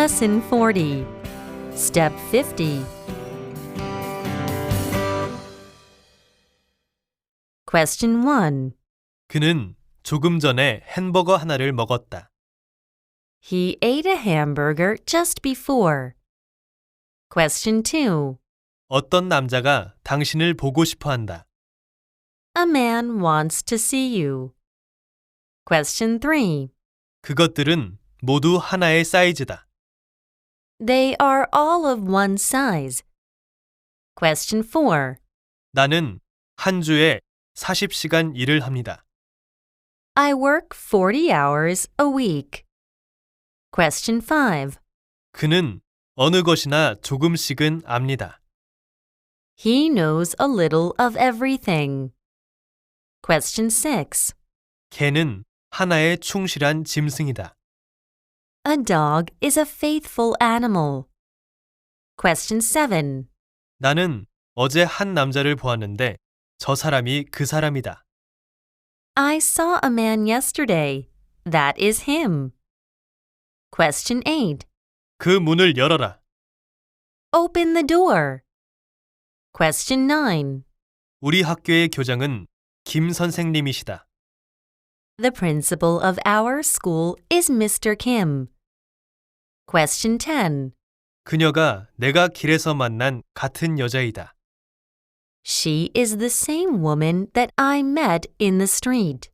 Lesson 40. Step 50. Question 1. 그는 조금 전에 햄버거 하나를 먹었다. He ate a hamburger just before. Question 2. 어떤 남자가 당신을 보고 싶어 한다. A man wants to see you. Question 3. 그것들은 모두 하나의 사이즈다. They are all of one size. Question 4. 나는 한 주에 40시간 일을 합니다. I work 40 hours a week. Question 5. 그는 어느 것이나 조금씩은 압니다. He knows a little of everything. Question 6. 개는 하나의 충실한 짐승이다. A dog is a faithful animal. Question 7. 나는 어제 한 남자를 보았는데 저 사람이 그 사람이다. I saw a man yesterday. That is him. Question 8. 그 문을 열어라. Open the door. Question 9. 우리 학교의 교장은 김 선생님이시다. The principal of our school is Mr. Kim. Question 10. 그녀가 내가 길에서 만난 같은 여자이다. She is the same woman that I met in the street.